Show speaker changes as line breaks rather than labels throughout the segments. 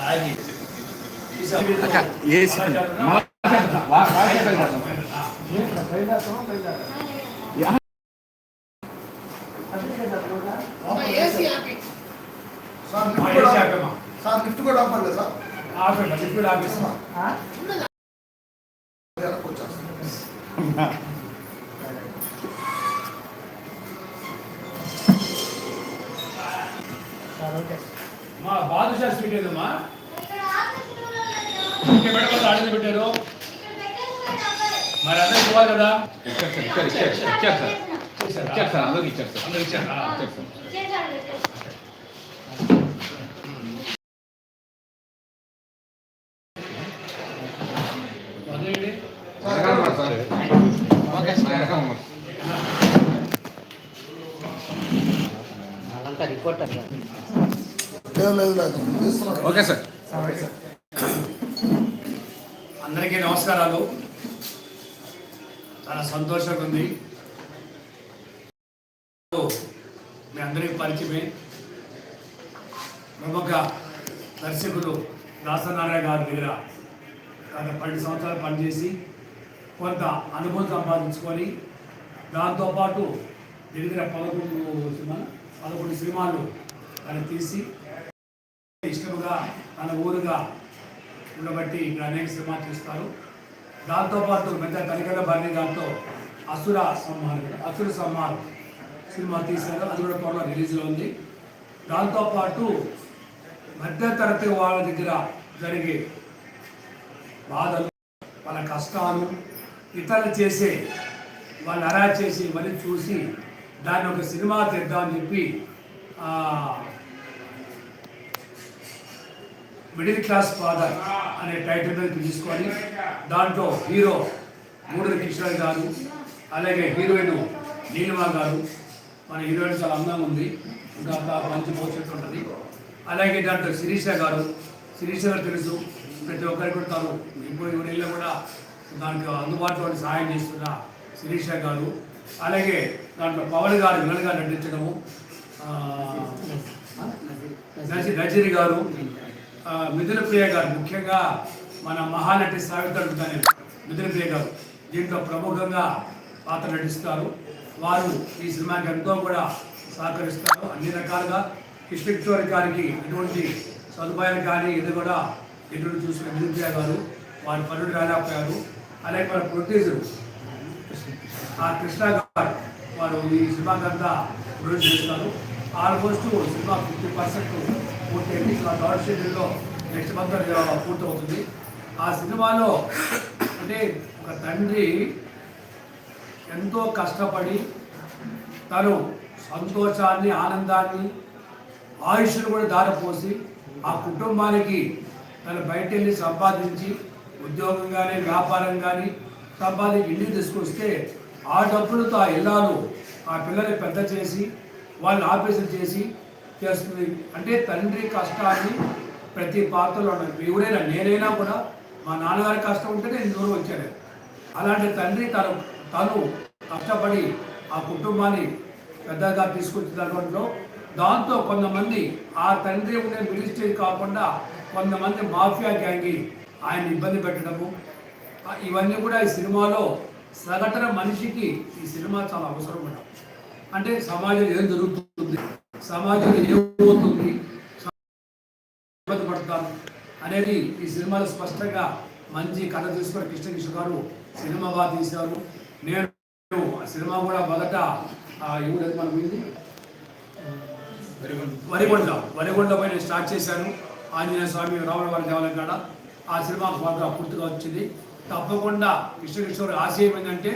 రాగి
sir lift కూడా sir lift కూడా ఆపండి
మా బాదుషా స్వీట్ ఏదమ్మా ఇంకా పెట్టబోతే ఆడింది పెట్టారు. మరి అందరికి ఇవ్వాలి కదా?
ఇచ్చారు సార్ ఇచ్చారు సార్? ఇచ్చారు సార్ అందరికి ఇచ్చారు సార్.
అందరికి ఇచ్చారా?
ఇచ్చారు సార్.
వదిలేయండి.
Okay sir.
అందరికీ నమస్కారాలు. చాలా సంతోషంగా ఉంది మీ అందరికీ పరిచయమే. ప్రముఖ దర్శకులు దాసనారాయణ గారి దగ్గర గత పన్నెండు సంవత్సరాలు పనిచేసి కొంత అనుభవం సంపాదించుకొని దాంతోపాటు దగ్గర పదకొండు సినిమా పదకొండు సినిమాలు తను తీసి ఇష్టముగా తన ఊరుగా ఉండబట్టి ఇక్కడ అనేక సినిమాలు తీస్తారు. దాంతోపాటు పెద్ద కనికల భార్య గారితో అసుర సమ్మాన్ అసుర సమ్మాన్ సినిమా తీశారు. అది కూడా త్వరలో రిలీజ్లో ఉంది. దాంతోపాటు మధ్య తరగతి వాళ్ళ దగ్గర జరిగే బాధలు వాళ్ళ కష్టాలు ఇతరులు చేసే వాళ్ళు అరా చేసి ఇవన్నీ చూసి దాన్ని ఒక సినిమా తెద్దామని చెప్పి మిడిల్ క్లాస్ ఫాదర్ అనే టైటిల్ మీద తీసుకొని దాంట్లో హీరో మూడు కిషోర్ గారు అలాగే హీరోయిన్ నీలిమా గారు మన హీరోయిన్ చాలా అందంగా ఉంది. ఇంకా మంచి భవిష్యత్తు ఉంటుంది. అలాగే దాంట్లో శిరీష గారు శిరీష గారు తెలుసు. ప్రతి ఒక్కరికి కూడా తాను ఇప్పుడు ఇళ్ళ కూడా దానికి అందుబాటులో సహాయం చేస్తున్న శిరీష గారు. అలాగే దాంట్లో పవన్ గారు విలన్గా నటించడము ఆ, నజీర్ గారు మిథునప్రియ మిథున ప్రియ గారు ముఖ్యంగా మన మహానటి సావిత్రి కానీ మిథున ప్రియ గారు దీంట్లో ప్రముఖంగా పాత్ర నటిస్తారు. వారు ఈ సినిమాకి ఎంతో కూడా సహకరిస్తారు. అన్ని రకాలుగా కృష్ణ కిషోర్ గారికి ఎటువంటి సదుపాయాలు కానీ ఇది కూడా ఎటువంటి చూసిన మిథున ప్రియ గారు వారి పనులు రాలేకపోయారు అలాగే మన ప్రొడ్యూసర్ ఆ కృష్ణ గారు వారు ఈ సినిమాకంతా ప్రొడ్యూస్ చేస్తారు. ఆల్మోస్ట్ సినిమా ఫిఫ్టీ పర్సెంట్ పూర్తయింది ఆ థర్డ్ షెడ్యూల్లో నెక్స్ట్ మంత్ పూర్తవుతుంది. ఆ సినిమాలో అంటే ఒక తండ్రి ఎంతో కష్టపడి తను సంతోషాన్ని ఆనందాన్ని ఆయుష్ను కూడా దారపోసి ఆ కుటుంబానికి తను బయట వెళ్ళి సంపాదించి ఉద్యోగం కానీ వ్యాపారం కానీ సంపాదించి ఇంటికి తీసుకొస్తే ఆ డబ్బులతో ఆ ఇల్లాలు ఆ పిల్లల్ని పెద్ద చేసి వాళ్ళని ఆఫీసులు చేసి చేస్తుంది. అంటే తండ్రి కష్టాన్ని ప్రతి పాత్రలో ఉన్నది ఎవరైనా నేనైనా కూడా మా నాన్నగారి కష్టం ఉంటే నేను దూరం వచ్చాను. అలాంటి తండ్రి తను తను కష్టపడి ఆ కుటుంబాన్ని పెద్దగా తీసుకొచ్చిన దాంట్లో దాంతో కొంతమంది ఆ తండ్రి ఉండే మిడిల్ కాకుండా కొంతమంది మాఫియా గ్యాంగి ఆయన ఇబ్బంది పెట్టడము. ఇవన్నీ కూడా ఈ సినిమాలో సగటున మనిషికి ఈ సినిమా చాలా అవసరం మేడం. అంటే సమాజంలో ఏం జరుగుతుంది? సమాజంలో ఏమవుతుంది ఇబ్బంది పడతారు అనేది ఈ సినిమాలో స్పష్టంగా మంచి కథ తీసుకొని కృష్ణ కిషోర్ గారు సినిమా బాగా తీశారు. నేను ఆ సినిమా కూడా మొదట ఆ, ఎవరు మనకు ఇది వరిగొండ. వరిగొండ పైన స్టార్ట్ చేశాను. ఆంజనేయ స్వామి రావణ వారి దేవాలయం కాడ. ఆ సినిమా బాగా పూర్తిగా వచ్చింది. తప్పకుండా కృష్ణ ఆశయం ఏంటంటే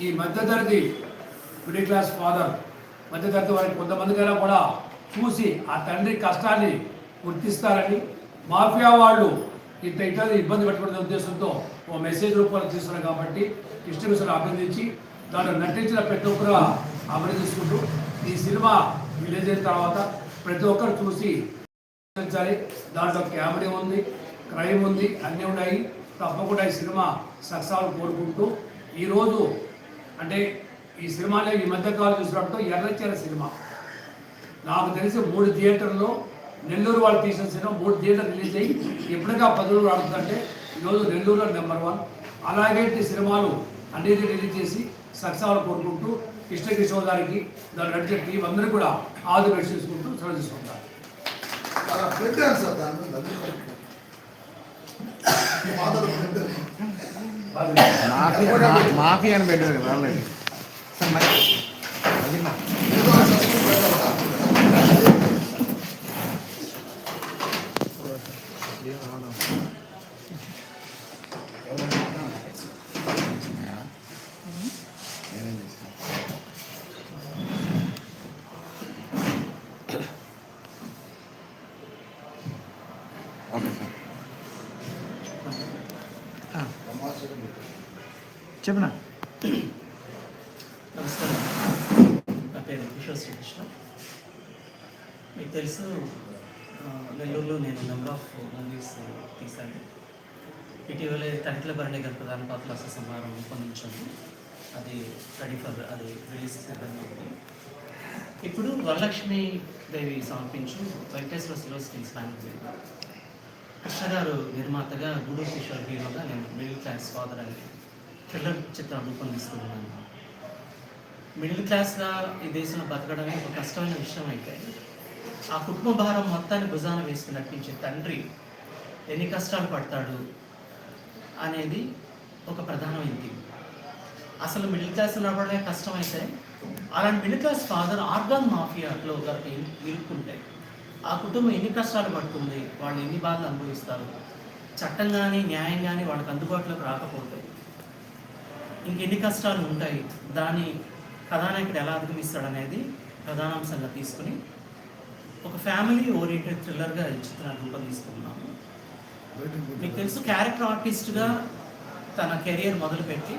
ఈ మధ్యతరగతి మిడిల్ క్లాస్ ఫాదర్ మధ్యతరగతి వారికి కొంతమందికైనా కూడా చూసి ఆ తండ్రి కష్టాన్ని గుర్తిస్తారని మాఫియా వాళ్ళు ఇంత ఇతర ఇబ్బంది పెట్టుకునే ఉద్దేశంతో ఓ మెసేజ్ రూపంలో తీస్తున్నారు కాబట్టి కృష్ణ అభినందించి దాంట్లో నటించిన ప్రతి ఒక్కరు అభినందిస్తుంటూ ఈ సినిమా విలేజ్ అయిన తర్వాత ప్రతి ఒక్కరు చూసి దాంట్లో కామెడీ ఉంది క్రైమ్ ఉంది అన్నీ ఉన్నాయి. తప్పకుండా ఈ సినిమా సక్సెస్ అవ్వాలని కోరుకుంటూ ఈరోజు అంటే ఈ సినిమాలో ఈ మధ్యకాలం చూసినట్టు ఎర్రచీర సినిమా. నాకు తెలిసి మూడు థియేటర్లో నెల్లూరు వాళ్ళు తీసిన సినిమా మూడు థియేటర్ రిలీజ్ అయ్యి ఎప్పటికా పది రోజులు ఆడుతుందంటే ఈరోజు నెల్లూరులో నెంబర్ వన్. అలాగే సినిమాలు అన్నిటి రిలీజ్ చేసి సక్సెస్ అవ్వాలని కోరుకుంటూ కృష్ణ కిషోర్ గారికి దాని నడిచే టీం అందరూ కూడా ఆది చేసుకుంటూ సెలవు తీసుకుంటారు
മാഫിയാണ്
വേണ്ടത്. വേറെ
చెప్పనా?
నమస్కారం. నా పేరు కిషోర్ శ్రీకృష్ణ. మీకు తెలుసు నెల్లూరులో నేను నెంబర్ ఆఫ్ మూవీస్ తీశాను. ఇటీవలే తనిఖీల భరణి గారి ప్రధాన పాత్ర సంహారం రూపొందించాను. అది రెడీ ఫర్ అది రిలీజ్ ఉంది ఇప్పుడు వరలక్ష్మి దేవి సమర్పించు వెంకటేశ్వర సిలో స్కిల్స్ మ్యాన్ కృష్ణ గారు నిర్మాతగా గుడు కిషోర్ హీరోగా నేను మిడిల్ క్లాస్ ఫాదర్ అని థ్రిల్లర్ చిత్రం రూపొందిస్తున్నాను. మిడిల్ క్లాస్గా ఈ దేశంలో బతకడమే ఒక కష్టమైన విషయం అయితే ఆ కుటుంబ భారం మొత్తాన్ని భుజాన వేసుకుని నటించే తండ్రి ఎన్ని కష్టాలు పడతాడు అనేది ఒక ప్రధానమైన థీమ్. అసలు మిడిల్ క్లాస్ నడవడమే కష్టమైతే అలాంటి మిడిల్ క్లాస్ ఫాదర్ ఆర్గాన్ మాఫియాలో కనుక ఇరుక్కుంటే ఆ కుటుంబం ఎన్ని కష్టాలు పడుతుంది వాళ్ళు ఎన్ని బాధలు అనుభవిస్తారు చట్టం కానీ న్యాయం కానీ వాళ్ళకి అందుబాటులోకి రాకపోతే ఇంకెన్ని కష్టాలు ఉంటాయి? దాని కథానాయకుడు ఎలా అధిగమిస్తాడు అనేది ప్రధానాంశంగా తీసుకుని ఒక ఫ్యామిలీ ఓరియంటెడ్ థ్రిల్లర్గా ఈ చిత్రాన్ని రూపొందిస్తున్నాము. మీకు తెలుసు క్యారెక్టర్ ఆర్టిస్ట్గా తన కెరియర్ మొదలుపెట్టి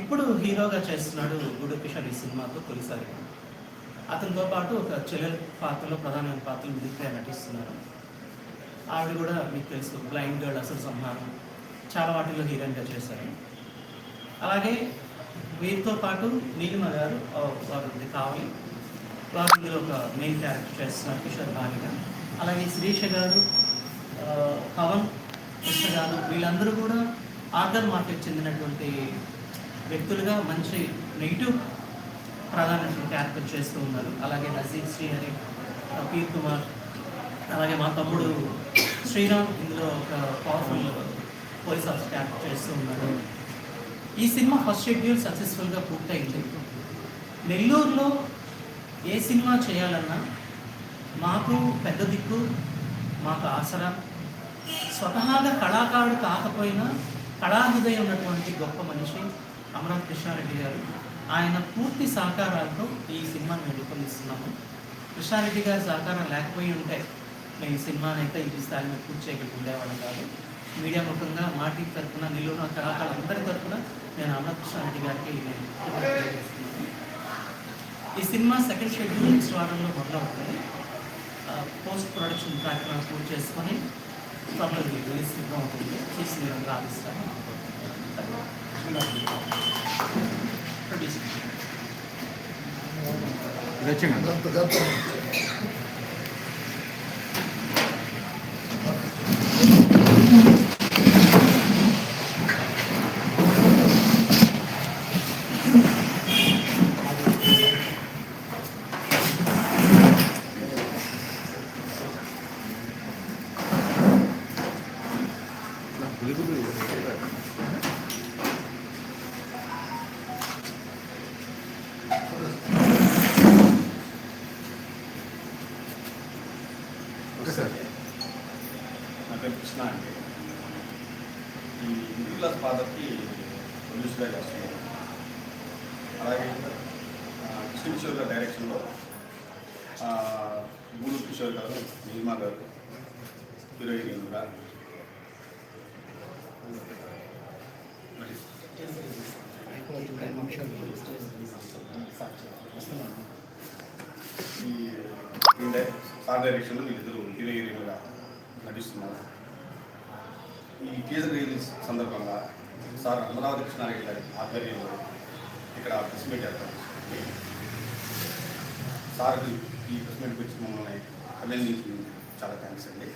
ఇప్పుడు హీరోగా చేస్తున్నాడు గుడు కిషోర్ ఈ సినిమాతో తొలిసారి. అతనితో పాటు ఒక చెల్లెల పాత్రలో ప్రధానమైన పాత్రలు మిడిల్గా నటిస్తున్నారు. ఆవిడ కూడా మీకు తెలుసు బ్లైండ్ గర్ల్ అసలు సంహారం. చాలా వాటిల్లో హీరోయిన్గా చేశారు. అలాగే వీరితో పాటు నీలిమ గారు వారు కావాలి. వారు ఇందులో ఒక మెయిన్ క్యారెక్టర్ చేస్తున్నారు కిషోర్ భావిగా అలాగే శ్రీష గారు పవన్ కృష్ణ గారు వీళ్ళందరూ కూడా ఆర్థర్ మార్కెట్ చెందినటువంటి వ్యక్తులుగా మంచి నెగిటివ్ ప్రధానమైన క్యారెక్టర్ చేస్తూ ఉన్నారు. అలాగే నజీర్ శ్రీహరి అని పీర్ కుమార్ అలాగే మా తమ్ముడు శ్రీరామ్ ఇందులో ఒక పవర్ఫుల్ పోలీస్ ఆఫీసర్ క్యారెక్టర్ చేస్తూ ఉన్నారు. ఈ సినిమా ఫస్ట్ షెడ్యూల్ సక్సెస్ఫుల్గా పూర్తయింది. నెల్లూరులో ఏ సినిమా చేయాలన్నా మాకు పెద్ద దిక్కు మాకు ఆసరా. స్వతహాగా కళాకారుడు కాకపోయినా కళాహృదయం ఉన్నటువంటి గొప్ప మనిషి అమరావతి కృష్ణారెడ్డి గారు. ఆయన పూర్తి సహకారాలతో ఈ సినిమాను మేము రూపొందిస్తున్నాము. కృష్ణారెడ్డి గారి సహకారం లేకపోయి ఉంటే మేము ఈ సినిమాని అయితే ఈ స్థాయి పూర్తి చేయగలిగి ఉండేవాళ్ళం కాదు. మీడియా ముఖంగా మా టీం తరఫున నెల్లూరు కళాకారులందరి తరఫున నేను అమరావతి కృష్ణారెడ్డి గారికి నేను కృతజ్ఞతలు తెలియజేస్తున్నాను. ఈ సినిమా సెకండ్ షెడ్యూల్ నెక్స్ట్ వారంలో మొదలవుతుంది పోస్ట్ ప్రొడక్షన్ కార్యక్రమం పూర్తి చేసుకొని త్వరలో ఇది రిలీజ్ సిద్ధం అవుతుంది చేసి మీరు అందరూ ఆదిస్తాను ప్రొడ్యూసర్
ఇది వచ్చింది
గంట గంట
ఓకే సార్
నా పేరు కృష్ణ అండి ఈ మిడిల్ క్లాస్ ఫాదర్కి ప్రొడ్యూసర్గా చేస్తున్నాను అలాగే ఆ, కృష్ణ కిషోర్ డైరెక్షన్లో ఆ, కిషోర్ గారు నీలిమా గారు హీరోయిన్ గారు ఈ ఈ డైరెక్షన్లో వీళ్ళిద్దరు హీరో హీరోయిన్గా నటిస్తున్నారు. ఈ టీజర్ రిలీజ్ సందర్భంగా సార్ అమరావతి కృష్ణారెడ్డి గారి ఆధ్వర్యంలో ఇక్కడ ప్రెస్ మీట్ చేస్తాం సార్ ఈ ప్రెస్ మీట్ గురించి మమ్మల్ని అభినందించింది చాలా థ్యాంక్స్ అండి.